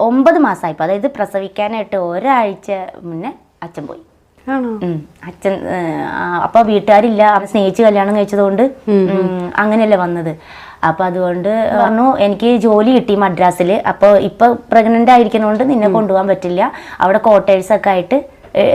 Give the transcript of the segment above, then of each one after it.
ഒമ്പത് മാസമായപ്പോൾ അതായത് പ്രസവിക്കാനായിട്ട് ഒരാഴ്ച മുന്നേ അച്ഛൻ പോയി. അച്ഛൻ അപ്പൊ വീട്ടുകാരില്ല. സ്നേഹിച്ച് കല്യാണം കഴിച്ചതുകൊണ്ട്. അങ്ങനെയല്ലേ വന്നത്. അപ്പൊ അതുകൊണ്ട് പറഞ്ഞു എനിക്ക് ജോലി കിട്ടി മദ്രാസിൽ അപ്പോൾ ഇപ്പൊ പ്രഗ്നന്റ് ആയിരിക്കുന്നതുകൊണ്ട് നിന്നെ കൊണ്ടുപോകാൻ പറ്റില്ല. അവിടെ ക്വാർട്ടേഴ്സ് ഒക്കെ ആയിട്ട്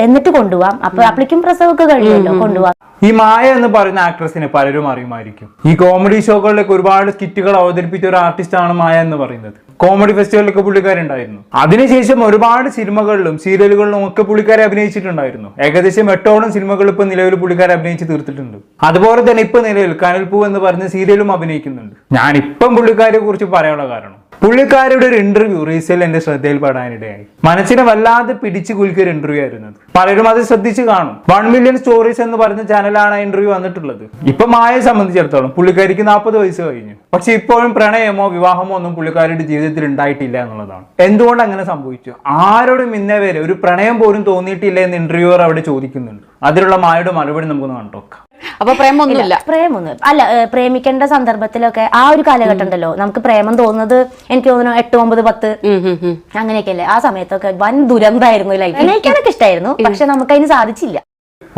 എന്നിട്ട് കൊണ്ടുപോവാം. അപ്പൊ അപ്പളിക്കും പ്രസവമൊക്കെ കഴിയുമല്ലോ. കൊണ്ടുപോവാം. ഈ മായ എന്ന് പറയുന്ന ആക്ട്രസിനെ പലരും അറിയുമായിരിക്കും. ഈ കോമഡി ഷോകളിലേക്ക് ഒരുപാട് സ്കിറ്റുകൾ അവതരിപ്പിച്ച ഒരു ആർട്ടിസ്റ്റാണ് മായ എന്ന് പറയുന്നത്. കോമഡി ഫെസ്റ്റിവലിലൊക്കെ പുള്ളിക്കാരുണ്ടായിരുന്നു. അതിനുശേഷം ഒരുപാട് സിനിമകളിലും സീരിയലുകളിലും ഒക്കെ പുള്ളിക്കാരെ അഭിനയിച്ചിട്ടുണ്ടായിരുന്നു. ഏകദേശം എട്ടോളം സിനിമകൾ ഇപ്പൊ നിലവിൽ പുള്ളിക്കാരെ അഭിനയിച്ച് തീർത്തിട്ടുണ്ട്. അതുപോലെ തന്നെ ഇപ്പൊ നിലവിൽ കനൽപൂ എന്ന് പറഞ്ഞ സീരിയലും അഭിനയിക്കുന്നുണ്ട്. ഞാൻ ഇപ്പം പുള്ളിക്കാരെ കുറിച്ച് പറയാനുള്ള കാരണം പുള്ളിക്കാരുടെ ഒരു ഇന്റർവ്യൂ റീസെയിൽ എന്റെ ശ്രദ്ധയിൽപ്പെടാനിടയായി മനസ്സിനെ വല്ലാതെ പിടിച്ചു കുലുക്കിയ ഒരു ഇന്റർവ്യൂ ആയിരുന്നത് പലരും അത് ശ്രദ്ധിച്ചു കാണും. വൺ മില്യൺ സ്റ്റോറീസ് എന്ന് പറഞ്ഞ ചാനലാണ് ആ ഇന്റർവ്യൂ വന്നിട്ടുള്ളത്. ഇപ്പൊ മായയെ സംബന്ധിച്ചിടത്തോളം പുള്ളിക്കാരിക്ക് നാൽപ്പത് വയസ്സ് കഴിഞ്ഞു. പക്ഷെ ഇപ്പോഴും പ്രണയമോ വിവാഹമോ ഒന്നും പുള്ളിക്കാരുടെ ജീവിതത്തിൽ ഉണ്ടായിട്ടില്ല എന്നുള്ളതാണ്. എന്തുകൊണ്ട് അങ്ങനെ സംഭവിച്ചു? ആരോടും ഇന്നേ വരെ ഒരു പ്രണയം പോലും തോന്നിയിട്ടില്ല എന്ന് ഇന്റർവ്യൂവർ അവിടെ ചോദിക്കുന്നുണ്ട്. അതിലുള്ള മായയുടെ മറുപടി നമുക്കൊന്ന് കണ്ടോക്കാം. അപ്പൊ പ്രേമൊന്നുമില്ല. പ്രേമൊന്നും. അല്ല പ്രേമിക്കേണ്ട സന്ദർഭത്തിലൊക്കെ ആ ഒരു കാലഘട്ടം ഉണ്ടല്ലോ നമുക്ക് പ്രേമം തോന്നുന്നത് എനിക്ക് തോന്നുന്നു എട്ട് ഒമ്പത് പത്ത് അങ്ങനെയൊക്കെ. അങ്ങനെയൊക്കെയല്ലേ. ആ സമയത്തൊക്കെ വൻ ദുരന്തമായിരുന്നു ലൈഫ് എനിക്കതൊക്കെ ഇഷ്ടമായിരുന്നു പക്ഷെ നമുക്ക് അതിന് സാധിച്ചില്ല.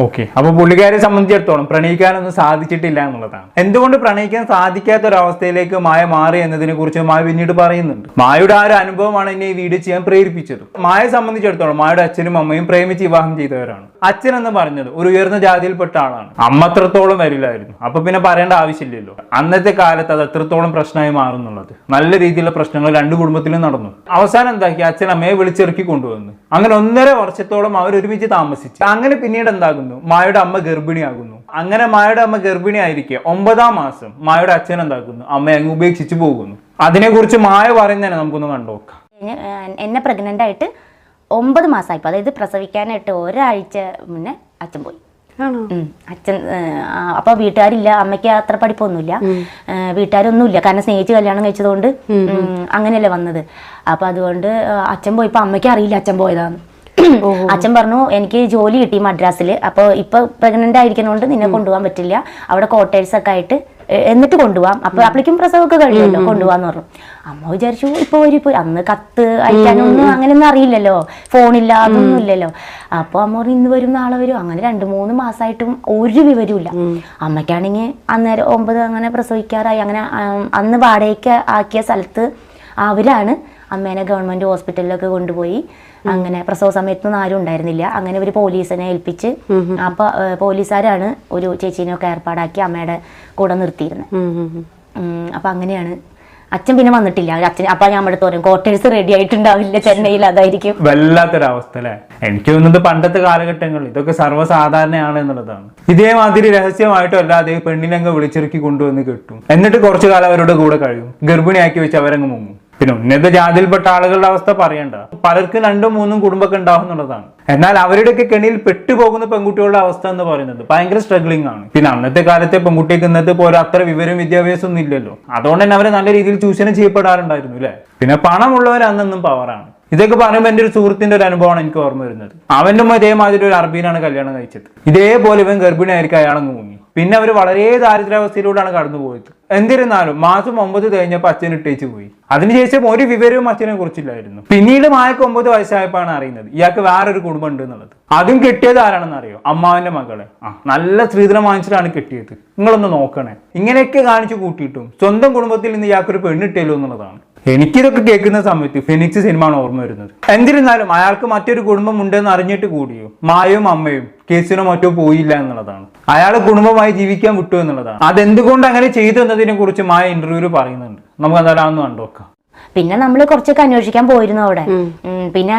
ഓക്കെ. അപ്പൊ പുള്ളിക്കാരെ സംബന്ധിച്ചിടത്തോളം പ്രണയിക്കാനൊന്നും സാധിച്ചിട്ടില്ല എന്നുള്ളതാണ്. എന്തുകൊണ്ട് പ്രണയിക്കാൻ സാധിക്കാത്ത ഒരു അവസ്ഥയിലേക്ക് മായ മാറി എന്നതിനെ കുറിച്ച് മായ പിന്നീട് പറയുന്നുണ്ട്. മായയുടെ ആ ഒരു അനുഭവമാണ് എന്നെ ഈ വീഡിയോ ചെയ്യാൻ പ്രേരിപ്പിച്ചത്. മായയെ സംബന്ധിച്ചിടത്തോളം മായയുടെ അച്ഛനും അമ്മയും പ്രേമിച്ച് വിവാഹം ചെയ്തവരാണ്. അച്ഛൻ എന്ന് പറഞ്ഞത് ഒരു ഉയർന്ന ജാതിയിൽപ്പെട്ട ആളാണ്. അമ്മ അത്രത്തോളം വരില്ലായിരുന്നു. അപ്പൊ പിന്നെ പറയേണ്ട ആവശ്യമില്ലല്ലോ. അന്നത്തെ കാലത്ത് അത് എത്രത്തോളം പ്രശ്നമായി മാറുന്നുള്ളത്. നല്ല രീതിയിലുള്ള പ്രശ്നങ്ങൾ രണ്ട് കുടുംബത്തിലും നടന്നു. അവസാനം എന്താക്കി? അച്ഛൻ അമ്മയെ വിളിച്ചിറക്കി കൊണ്ടുവന്നു. അങ്ങനെ ഒന്നര വർഷത്തോളം അവർ ഒരുമിച്ച് താമസിച്ചു. അങ്ങനെ പിന്നീട് എന്താകുന്നു? മായയുടെ അമ്മ ഗർഭിണിയാകുന്നു. അങ്ങനെ മായയുടെ അമ്മ ഗർഭിണിയായിരിക്കെ ഒമ്പതാം മാസം മായയുടെ അച്ഛൻ എന്താക്കുന്നു അമ്മ അങ്ങ് ഉപേക്ഷിച്ചു പോകുന്നു. അതിനെക്കുറിച്ച് മായ പറയുന്നതന്നെ നമുക്കൊന്ന് കണ്ടുനോക്കാം. എന്നെ പ്രഗ്നന്റ് ആയിട്ട് ഒമ്പത് മാസമായി അതായത് പ്രസവിക്കാനായിട്ട് ഒരാഴ്ച മുന്നേ അച്ഛൻ പോയി. ആണോ? അച്ഛൻ അപ്പൊ വീട്ടുകാരില്ല. അമ്മയ്ക്ക് അത്ര പഠിപ്പൊന്നുമില്ല. വീട്ടുകാരൊന്നുമില്ല. കാരണം സ്നേഹിച്ച് കല്യാണം കഴിച്ചതുകൊണ്ട്. അങ്ങനെയല്ലേ വന്നത്. അപ്പൊ അതുകൊണ്ട് അച്ഛൻ പോയപ്പോ അമ്മയ്ക്ക് അറിയില്ല അച്ഛൻ പോയതാന്ന്. അച്ഛൻ പറഞ്ഞു എനിക്ക് ജോലി കിട്ടി മദ്രാസിൽ അപ്പോൾ ഇപ്പൊ പ്രഗ്നന്റ് ആയിരിക്കുന്നതുകൊണ്ട് നിന്നെ കൊണ്ടുപോകാൻ പറ്റില്ല. അവിടെ ക്വാർട്ടേഴ്സ് ഒക്കെ ആയിട്ട് എന്നിട്ട് കൊണ്ടുപോവാം അപ്പൊ അപ്പോഴേക്കും പ്രസവമൊക്കെ കഴിയുമല്ലോ കൊണ്ടുപോകാന്ന് പറഞ്ഞു. അമ്മ വിചാരിച്ചു ഇപ്പൊ ഒരു അന്ന് കത്ത് അയക്കാനൊന്നും അങ്ങനെയൊന്നും അറിയില്ലല്ലോ. ഫോണില്ല അതൊന്നും ഇല്ലല്ലോ. അപ്പൊ അമ്മ പറഞ്ഞു ഇന്ന് വരും നാളെ വരും. അങ്ങനെ രണ്ട് മൂന്ന് മാസമായിട്ടും ഒരു വിവരവും ഇല്ല അമ്മയ്ക്കാണെങ്കിൽ അന്നേരം ഒമ്പത് അങ്ങനെ പ്രസവിക്കാറായി. അങ്ങനെ അന്ന് വാടകയ്ക്ക് ആക്കിയ സ്ഥലത്ത് അവരാണ് അമ്മേനെ ഗവൺമെന്റ് ഹോസ്പിറ്റലിലൊക്കെ കൊണ്ടുപോയി. അങ്ങനെ പ്രസവ സമയത്തൊന്നും ആരും ഉണ്ടായിരുന്നില്ല. അങ്ങനെ ഒരു പോലീസിനെ ഏൽപ്പിച്ച് അപ്പൊ പോലീസുകാരാണ് ഒരു ചേച്ചീനെയൊക്കെ ഏർപ്പാടാക്കി അമ്മയുടെ കൂടെ നിർത്തിയിരുന്നത് അപ്പൊ അങ്ങനെയാണ്. അച്ഛൻ പിന്നെ വന്നിട്ടില്ല. അച്ഛൻ അപ്പൊ ഞാൻ അവിടെ തോന്നും ക്വാർട്ടേഴ്സ് റെഡി ആയിട്ടുണ്ടാവില്ല ചെന്നൈയിൽ അതായിരിക്കും. വല്ലാത്തൊരവസ്ഥ അല്ലെ? എനിക്ക് തോന്നുന്നത് പണ്ടത്തെ കാലഘട്ടങ്ങളിൽ ഇതൊക്കെ സർവസാധാരണയാണ് എന്നുള്ളതാണ്. ഇതേമാതിരി രഹസ്യമായിട്ടോ അല്ലാതെ പെണ്ണിനെ പെണ്ണിനങ്ങ് വിളിച്ചിറക്കി കൊണ്ടുവന്ന് കിട്ടും. എന്നിട്ട് കുറച്ചു കാലം അവരുടെ കൂടെ കഴിയും. ഗർഭിണിയാക്കി വെച്ച് അവരങ്ങ് മുങ്ങും. പിന്നെ ഉന്നത ജാതിയിൽപ്പെട്ട ആളുകളുടെ അവസ്ഥ പറയണ്ട. പലർക്കും രണ്ടും മൂന്നും കുടുംബമൊക്കെ ഉണ്ടാവും എന്നുള്ളതാണ്. എന്നാൽ അവരുടെയൊക്കെ കെണിയിൽ പെട്ടുപോകുന്ന പെൺകുട്ടികളുടെ അവസ്ഥ എന്ന് പറയുന്നത് ഭയങ്കര സ്ട്രഗ്ലിംഗ് ആണ്. പിന്നെ അന്നത്തെ കാലത്തെ പെൺകുട്ടിക്ക് ഇന്നത്തെ പോലെ അത്ര വിവരം വിദ്യാഭ്യാസം ഒന്നും ഇല്ലല്ലോ. അതുകൊണ്ട് തന്നെ അവരെ നല്ല രീതിയിൽ ചൂഷണം ചെയ്യപ്പെടാറുണ്ടായിരുന്നു അല്ലെ? പിന്നെ പണമുള്ളവർ അന്നൊന്നും പവറാണ് ഇതൊക്കെ പറയുമ്പോൾ എന്റെ ഒരു സുഹൃത്തിന്റെ ഒരു അനുഭവമാണ് എനിക്ക് ഓർമ്മ വരുന്നത്. അവന്റെ ഇതേമാതിരി ഒരു അറബീനാണ് കല്യാണം കഴിച്ചത്. ഇതേപോലെ ഇവൻ ഗർഭിണിയായിരിക്കും അയാളങ്ങ് മുങ്ങി. പിന്നെ അവർ വളരെ ദാരിദ്ര്യാവസ്ഥയിലൂടെയാണ് കടന്നുപോയത് എന്നിരുന്നാലും മാസം ഒമ്പത് കഴിഞ്ഞപ്പോൾ അച്ഛൻ ഇട്ടേച്ച് പോയി. അതിനുശേഷം ഒരു വിവരവും അച്ഛനെ കുറിച്ചില്ലായിരുന്നു. പിന്നീട് മായക്ക് ഒമ്പത് വയസ്സായപ്പോഴാണ് അറിയുന്നത് ഇയാൾക്ക് വേറൊരു കുടുംബം ഉണ്ട് എന്നുള്ളത്. അതും കിട്ടിയത് ആരാണെന്ന് അറിയോ? അമ്മാവിന്റെ മകളെ. ആ നല്ല സ്ത്രീധനം വാങ്ങിച്ചിട്ടാണ് കിട്ടിയത്. നിങ്ങളൊന്ന് നോക്കണേ. ഇങ്ങനെയൊക്കെ കാണിച്ചു കൂട്ടിയിട്ടും സ്വന്തം കുടുംബത്തിൽ നിന്ന് ഇയാൾക്കൊരു പെണ്ണിട്ടല്ലോ എന്നുള്ളതാണ്. എനിക്കിതൊക്കെ കേൾക്കുന്ന സമയത്ത് ഫിനിക്സ് സിനിമയാണ് ഓർമ്മ വരുന്നത്. എന്തിരുന്നാലും അയാൾക്ക് മറ്റൊരു കുടുംബം ഉണ്ടെന്ന് അറിഞ്ഞിട്ട് കൂടിയോ? മായും അമ്മയും കേസിനോ മറ്റോ പോയില്ല എന്നുള്ളതാണ്. അയാൾ കുടുംബമായി ജീവിക്കാൻ വിട്ടു എന്നുള്ളതാണ്. അതെന്തുകൊണ്ട് അങ്ങനെ ചെയ്തു എന്നതിനെ കുറിച്ച് മായ ഇന്റർവ്യൂവിൽ പറയുന്നുണ്ട്. നമുക്ക് എന്തായാലും അതൊന്ന് കണ്ടുനോക്കാം പിന്നെ നമ്മൾ കുറച്ചൊക്കെ അന്വേഷിക്കാൻ പോയിരുന്നു അവിടെ. പിന്നെ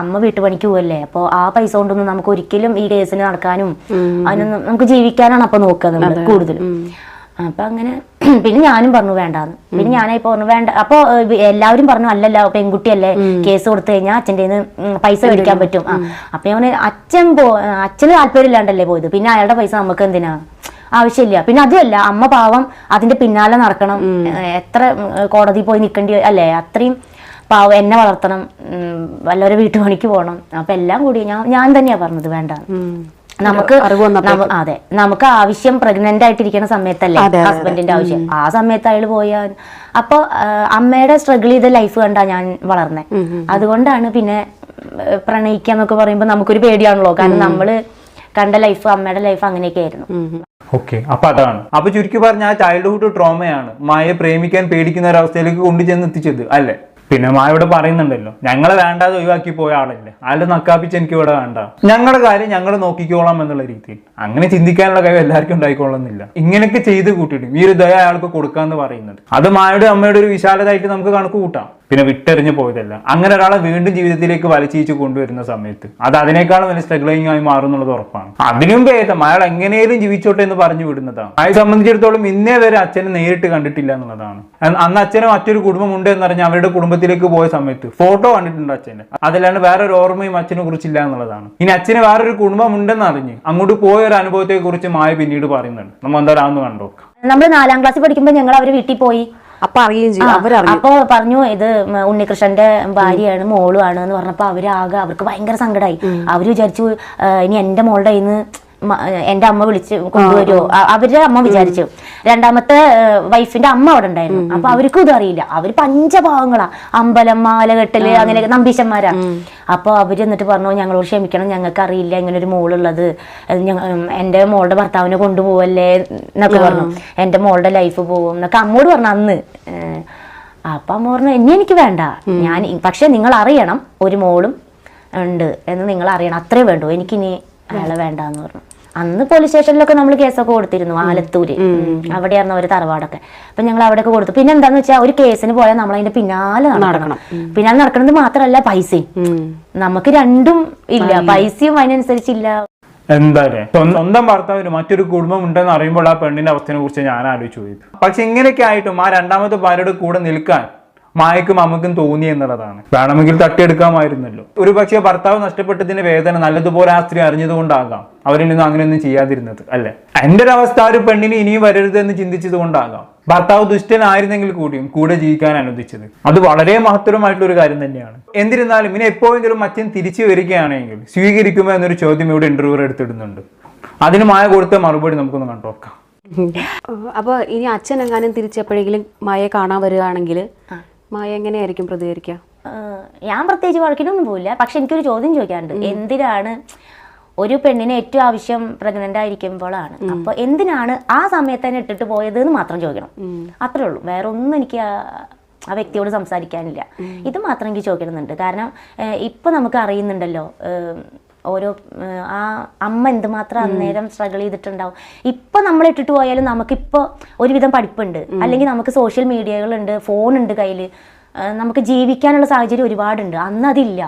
അമ്മ വീട്ടുപണിക്ക് പോവല്ലേ? അപ്പോൾ ആ പൈസ കൊണ്ടൊന്നും നമുക്ക് ഒരിക്കലും ഈ കേസിന് നടക്കാനും അതിനൊന്നും നമുക്ക് ജീവിക്കാനാണ് അപ്പൊ നോക്കുക നമ്മൾ കൂടുതലും. അപ്പൊ അങ്ങനെ പിന്നെ ഞാനും പറഞ്ഞു വേണ്ടാന്ന്. പിന്നെ ഞാനായി പറഞ്ഞു വേണ്ട. അപ്പൊ എല്ലാവരും പറഞ്ഞു അല്ലല്ല പെൺകുട്ടിയല്ലേ കേസ് കൊടുത്തു കഴിഞ്ഞാൽ അച്ഛന്റെ പൈസ മേടിക്കാൻ പറ്റും. അപ്പൊ ഞാൻ അച്ഛൻ പോ അച്ഛന് താല്പര്യം ഇല്ലാണ്ടല്ലേ പോയത്. പിന്നെ അയാളുടെ പൈസ നമുക്ക് എന്തിനാ? ആവശ്യമില്ല. പിന്നെ അതുമല്ല അമ്മ പാവം അതിന്റെ പിന്നാലെ നടക്കണം. എത്ര കോടതി പോയി നിൽക്കേണ്ടി അല്ലേ? അത്രയും പാവം എന്നെ വളർത്തണം. വല്ലവരെ വീട്ടുപണിക്ക് പോകണം. അപ്പൊ എല്ലാം കൂടി ഞാൻ ഞാൻ തന്നെയാ പറഞ്ഞത് വേണ്ട. നമുക്ക്. അതെ. നമുക്ക് ആവശ്യം പ്രഗ്നന്റ് ആയിട്ടിരിക്കുന്ന സമയത്തല്ലേ? ഹസ്ബൻഡിന്റെ ആവശ്യം. ആ സമയത്ത് അയാൾ പോയാൽ അപ്പൊ അമ്മയുടെ സ്ട്രഗിൾ ചെയ്ത ലൈഫ് കണ്ടാ ഞാൻ വളർന്നെ. അതുകൊണ്ടാണ് പിന്നെ പ്രണയിക്കുക എന്നൊക്കെ പറയുമ്പോൾ നമുക്കൊരു പേടിയാണല്ലോ. കാരണം നമ്മൾ കണ്ട ലൈഫ് അമ്മയുടെ ലൈഫ് അങ്ങനെയൊക്കെ ആയിരുന്നു. ഓക്കെ. അപ്പൊ അതാണ്. അപ്പൊ ചുരുക്കി പറഞ്ഞ ആ ചൈൽഡ്ഹുഡ് ട്രോമയാണ് മായയെ പ്രേമിക്കാൻ പേടിക്കുന്ന ഒരു അവസ്ഥയിലേക്ക് കൊണ്ടുചെന്ന് എത്തിച്ചത് അല്ലേ? പിന്നെ മായ ഇവിടെ പറയുന്നുണ്ടല്ലോ ഞങ്ങളെ വേണ്ടാതെ ഒഴിവാക്കി പോയ ആളല്ലേ ആളുടെ നക്കാപ്പിച്ച് എനിക്ക് ഇവിടെ വേണ്ട. ഞങ്ങളുടെ കാര്യം ഞങ്ങൾ നോക്കിക്കോളാം എന്നുള്ള രീതിയിൽ. അങ്ങനെ ചിന്തിക്കാനുള്ള കഴിവ് എല്ലാവർക്കും ഉണ്ടായിക്കൊള്ളുന്നില്ല ഇങ്ങനെയൊക്കെ ചെയ്ത് കൂട്ടിയിട്ട് ഈ ഒരു ദയ അയാൾക്ക് കൊടുക്കാന്ന് പറയുന്നത്. അത് മായയുടെ അമ്മയുടെ ഒരു വിശാലതായിട്ട് നമുക്ക് കണക്ക് കൂട്ടാം. പിന്നെ വിട്ടെറിഞ്ഞു പോയതല്ല. അങ്ങനെ ഒരാളെ വീണ്ടും ജീവിതത്തിലേക്ക് വലിച്ചീച്ച് കൊണ്ടുവരുന്ന സമയത്ത്. അത് അതിനേക്കാളും വലിയ സ്ട്രഗ്ലിംഗ് ആയി മാറും എന്നുള്ളത് ഉറപ്പാണ്. അതിനും ഭേദം അയാൾ എങ്ങനെയും ജീവിച്ചോട്ടെ എന്ന് പറഞ്ഞു വിടുന്നതാണ്. അയാളെ സംബന്ധിച്ചിടത്തോളം ഇന്നേ വരെ അച്ഛനെ നേരിട്ട് കണ്ടിട്ടില്ല എന്നുള്ളതാണ്. അന്ന് അച്ഛനും മറ്റൊരു കുടുംബം ഉണ്ട് എന്നറിഞ്ഞ് അവരുടെ കുടുംബത്തിലേക്ക് പോയ സമയത്ത് ഫോട്ടോ കണ്ടിട്ടുണ്ട് അച്ഛനെ. അതല്ലാണ്ട് വേറൊരു ഓർമ്മയും അച്ഛനെ കുറിച്ചില്ല എന്നുള്ളതാണ്. ഇനി അച്ഛന് വേറൊരു കുടുംബം ഉണ്ടെന്ന് അറിഞ്ഞ് അങ്ങോട്ട് പോയ ഒരു അനുഭവത്തെ കുറിച്ച് മായ പിന്നീട് പറയുന്നുണ്ട്. നമ്മൾ എന്തായാലും കണ്ടോക്കാം. നമ്മൾ നാലാം ക്ലാസ്സിൽ പഠിക്കുമ്പോൾ ഞങ്ങൾ അവർ വീട്ടിൽ പോയി. അപ്പൊ അറിയുകയും ചെയ്യും അവരറിയും. അപ്പൊ പറഞ്ഞു ഇത് ഉണ്ണികൃഷ്ണന്റെ ഭാര്യയാണ് മോളുമാണ് എന്ന് പറഞ്ഞപ്പോ അവരാകെ അവർക്ക് ഭയങ്കര സങ്കടമായി അവർ വിചാരിച്ചു ഇനി എന്റെ മോളുടെ കയ്യിൽ നിന്ന് എന്റെ അമ്മ വിളിച്ച് കൊണ്ടുവരുമോ അവരുടെ അമ്മ വിചാരിച്ചു. രണ്ടാമത്തെ വൈഫിന്റെ അമ്മ അവിടെ ഉണ്ടായിരുന്നു. അപ്പൊ അവർക്കും ഇത് അറിയില്ല. അവർ പഞ്ചഭാവങ്ങളാ അമ്പലം മാലകെട്ടൽ അങ്ങനെയൊക്കെ നമ്പീശന്മാരാ. അപ്പൊ അവർ എന്നിട്ട് പറഞ്ഞു ഞങ്ങളോട് ക്ഷമിക്കണം. ഞങ്ങൾക്ക് അറിയില്ല ഇങ്ങനെ ഒരു മോളുള്ളത്. എന്റെ മോളുടെ ഭർത്താവിനെ കൊണ്ടുപോവല്ലേ? എന്നൊക്കെ പറഞ്ഞു. എന്റെ മോളുടെ ലൈഫ് പോകും. എന്നൊക്കെ അമ്മോട് പറഞ്ഞു അന്ന്. അപ്പൊ അമ്മ പറഞ്ഞു ഇനി എനിക്ക് വേണ്ട. ഞാൻ പക്ഷെ നിങ്ങൾ അറിയണം ഒരു മോളും ഉണ്ട് എന്ന് നിങ്ങൾ അറിയണം അത്രേ വേണ്ടൂ. എനിക്കിനി അയാളെ വേണ്ടാന്ന് പറഞ്ഞു. അന്ന് പോലീസ് സ്റ്റേഷനിലൊക്കെ നമ്മൾ കേസൊക്കെ കൊടുത്തിരുന്നു ആലത്തൂര്. അവിടെയായിരുന്നു ഒരു തറവാടൊക്കെ. അപ്പൊ ഞങ്ങൾ അവിടെയൊക്കെ കൊടുത്തു. പിന്നെ എന്താന്ന് വെച്ചാൽ ഒരു കേസിന് പോയാൽ നമ്മൾ അതിന്റെ പിന്നാലെ നടക്കണം. പിന്നാലെ നടക്കുന്നത് മാത്രല്ല പൈസയും. നമുക്ക് രണ്ടും ഇല്ല. പൈസയും അതിനനുസരിച്ചില്ല. എന്തായാലും. സ്വന്തം- ഭർത്താവിന് മറ്റൊരു കുടുംബം ഉണ്ടെന്ന് അറിയുമ്പോൾ ആ പെണ്ണിന്റെ അവസ്ഥയെ കുറിച്ച് ഞാൻ ആലോചിച്ചു പക്ഷെ ഇങ്ങനെയൊക്കെ ആയിട്ടും ആ രണ്ടാമത്തെ ഭാര്യയുടെ കൂടെ നിൽക്കാൻ മായക്കും അമ്മക്കും തോന്നി എന്നുള്ളതാണ്. വേണമെങ്കിൽ തട്ടിയെടുക്കാമായിരുന്നല്ലോ. ഒരു പക്ഷേ ഭർത്താവ് നഷ്ടപ്പെട്ടതിന്റെ വേദന നല്ലതുപോലെ ആ സ്ത്രീ അറിഞ്ഞതുകൊണ്ടാകാം. അവരിൽ നിന്നും അങ്ങനെയൊന്നും ചെയ്യാതിരുന്നത് അല്ലെ? എന്റെ ഒരു അവസ്ഥ ഒരു പെണ്ണിന് ഇനിയും വരരുത് എന്ന് ചിന്തിച്ചത് കൊണ്ടാകാം ഭർത്താവ് ദുഷ്ടനായിരുന്നെങ്കിൽ കൂടിയും കൂടെ ജീവിക്കാൻ അനുവദിച്ചത്. അത് വളരെ മഹത്തരമായിട്ടുള്ള ഒരു കാര്യം തന്നെയാണ്. എന്നിരുന്നാലും ഇനി എപ്പോഴെങ്കിലും അച്ഛൻ തിരിച്ചു വരികയാണെങ്കിൽ സ്വീകരിക്കുമോ എന്നൊരു ചോദ്യം ഇവിടെ ഇന്റർവ്യൂ എടുത്തിടുന്നുണ്ട്. അതിന് മായ കൊടുത്ത മറുപടി നമുക്കൊന്ന് കണ്ടോക്കാം അപ്പൊ ഇനി അച്ഛൻ എങ്ങാനും തിരിച്ചെപ്പോഴെങ്കിലും മായ കാണാൻ വരികയാണെങ്കിൽ മായ എങ്ങനെയായിരിക്കും പ്രതികരിക്കുക? ഞാൻ പ്രത്യേകിച്ച് വഴക്കിനൊന്നും പോവില്ല. പക്ഷെ എനിക്കൊരു ചോദ്യം ചോദിക്കാറുണ്ട് എന്തിനാണ് ഒരു പെണ്ണിന് ഏറ്റവും ആവശ്യം പ്രഗ്നന്റ് ആയിരിക്കുമ്പോഴാണ്? അപ്പൊ എന്തിനാണ് ആ സമയത്ത് തന്നെ ഇട്ടിട്ട് പോയത് എന്ന് മാത്രം ചോദിക്കണം. അത്രേ ഉള്ളൂ. വേറെ ഒന്നും എനിക്ക് ആ- വ്യക്തിയോട് സംസാരിക്കാനില്ല. ഇത് മാത്രം എനിക്ക് ചോദിക്കണമെന്നുണ്ട്. കാരണം ഇപ്പൊ നമുക്ക് അറിയുന്നുണ്ടല്ലോ ഓരോ ആ അമ്മ എന്തുമാത്രം അന്നേരം സ്ട്രഗിൾ ചെയ്തിട്ടുണ്ടാവും. ഇപ്പൊ നമ്മൾ ഇട്ടിട്ട് പോയാലും നമുക്കിപ്പോ ഒരുവിധം പഠിപ്പുണ്ട്. അല്ലെങ്കിൽ നമുക്ക് സോഷ്യൽ മീഡിയകളുണ്ട് ഫോൺ ഉണ്ട് കയ്യിൽ നമുക്ക് ജീവിക്കാനുള്ള സാഹചര്യം ഒരുപാടുണ്ട്. അന്ന് അതില്ല.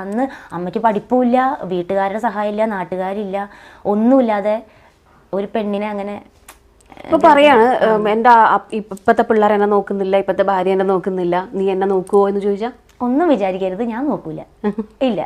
അന്ന് അമ്മയ്ക്ക് പഠിപ്പുമില്ല വീട്ടുകാരുടെ സഹായമില്ല നാട്ടുകാരില്ല ഒന്നുമില്ലാതെ ഒരു പെണ്ണിനെ അങ്ങനെ ഇപ്പൊ പറയാണ് എന്റെ ഇപ്പത്തെ പിള്ളേർ എന്നെ നോക്കുന്നില്ല ഇപ്പത്തെ ഭാര്യ എന്നെ നോക്കുന്നില്ല നീ എന്നെ നോക്കുവോ എന്ന് ചോദിച്ചാ? ഒന്നും വിചാരിക്കരുത് ഞാൻ നോക്കൂല. ഇല്ല.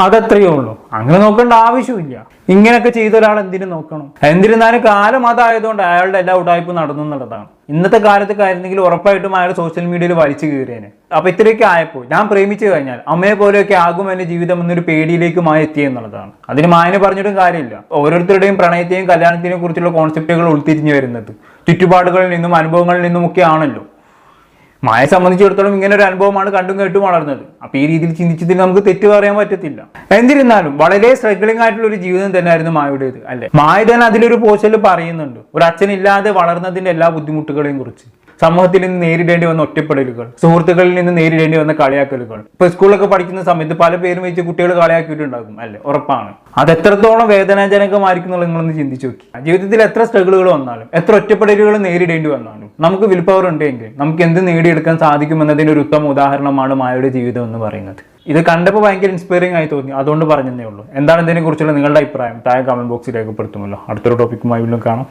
അതത്രയേ ഉള്ളൂ. അങ്ങനെ നോക്കേണ്ട ആവശ്യമില്ല. ഇങ്ങനെയൊക്കെ ചെയ്ത ഒരാൾ എന്തിനു നോക്കണം? എന്തിരുന്നാലും കാലം അതായതുകൊണ്ട് അയാളുടെ എല്ലാ ഉടായ്പ നടന്നു എന്നുള്ളതാണ്. ഇന്നത്തെ കാലത്തൊക്കെ ആയിരുന്നെങ്കിൽ ഉറപ്പായിട്ടും അയാൾ സോഷ്യൽ മീഡിയയിൽ വലിച്ചു കീറിയേനെ. അപ്പൊ ഇത്രയൊക്കെ ആയപ്പോൾ ഞാൻ പ്രേമിച്ചു കഴിഞ്ഞാൽ അമ്മയെ പോലെയൊക്കെ ആകും എന്റെ ജീവിതം എന്നൊരു പേടിയിലേക്ക് മായ എത്തി എന്നുള്ളതാണ്. അതിന് മായനെ പറഞ്ഞിട്ടും കാര്യമില്ല. ഓരോരുത്തരുടെയും പ്രണയത്തെയും കല്യാണത്തെയും കുറിച്ചുള്ള കോൺസെപ്റ്റുകൾ ഉൾത്തിരിഞ്ഞു വരുന്നത്. ചുറ്റുപാടുകളിൽ നിന്നും അനുഭവങ്ങളിൽ നിന്നും ഒക്കെ ആണല്ലോ മായ സംബന്ധിച്ചിടത്തോളം ഇങ്ങനെ ഒരു അനുഭവമാണ് കണ്ടും കേട്ടും വളർന്നത്. അപ്പൊ ഈ രീതിയിൽ ചിന്തിച്ചതിന് നമുക്ക് തെറ്റ് പറയാൻ പറ്റത്തില്ല. എന്നിരുന്നാലും വളരെ സ്ട്രഗ്ലിംഗ് ആയിട്ടുള്ള ഒരു ജീവിതം തന്നെയായിരുന്നു മായുടേത് അല്ലെ? മായ തന്നെ അതിലൊരു പോസ്റ്റിൽ പറയുന്നുണ്ട്. ഒരു അച്ഛനില്ലാതെ വളർന്നതിന്റെ എല്ലാ ബുദ്ധിമുട്ടുകളെയും കുറിച്ച്. സമൂഹത്തിൽ നിന്ന് നേരിടേണ്ടി വന്ന ഒറ്റപ്പെടലുകൾ സുഹൃത്തുക്കളിൽ നിന്ന് നേരിടേണ്ടി വന്ന കളിയാക്കലുകൾ. ഇപ്പൊ സ്കൂളിലൊക്കെ പഠിക്കുന്ന സമയത്ത് പല പേരും വെച്ച് കുട്ടികൾ കളിയാക്കിയിട്ടുണ്ടാകും അല്ലെ? ഉറപ്പാണ്. അത് എത്രത്തോളം വേദനാജനകമായിരിക്കും എന്നുള്ളത് നിങ്ങളൊന്ന് ചിന്തിച്ചു നോക്കി. ജീവിതത്തിൽ എത്ര സ്ട്രഗിളുകൾ വന്നാലും എത്ര ഒറ്റപ്പെടലുകൾ നേരിടേണ്ടി വന്നാലും നമുക്ക് വിൽ പവർ ഉണ്ടെങ്കിൽ നമുക്ക് എന്ത് നേടിയെടുക്കാൻ സാധിക്കുമെന്നതിന് ഒരു ഉത്തമ ഉദാഹരണമാണ് മായയുടെ ജീവിതം എന്ന് പറയുന്നത്. ഇത് കണ്ടപ്പോൾ ഭയങ്കര ഇൻസ്പയറിംഗ് ആയി തോന്നി. അതുകൊണ്ട് പറഞ്ഞതേ ഉള്ളൂ. എന്താണ് ഇതിനെക്കുറിച്ചുള്ള നിങ്ങളുടെ അഭിപ്രായം? താഴെ കമന്റ് ബോക്സിൽ രേഖപ്പെടുത്തുമല്ലോ. അടുത്തൊരു ടോപ്പിക്കുമായി വീണ്ടും കാണാം.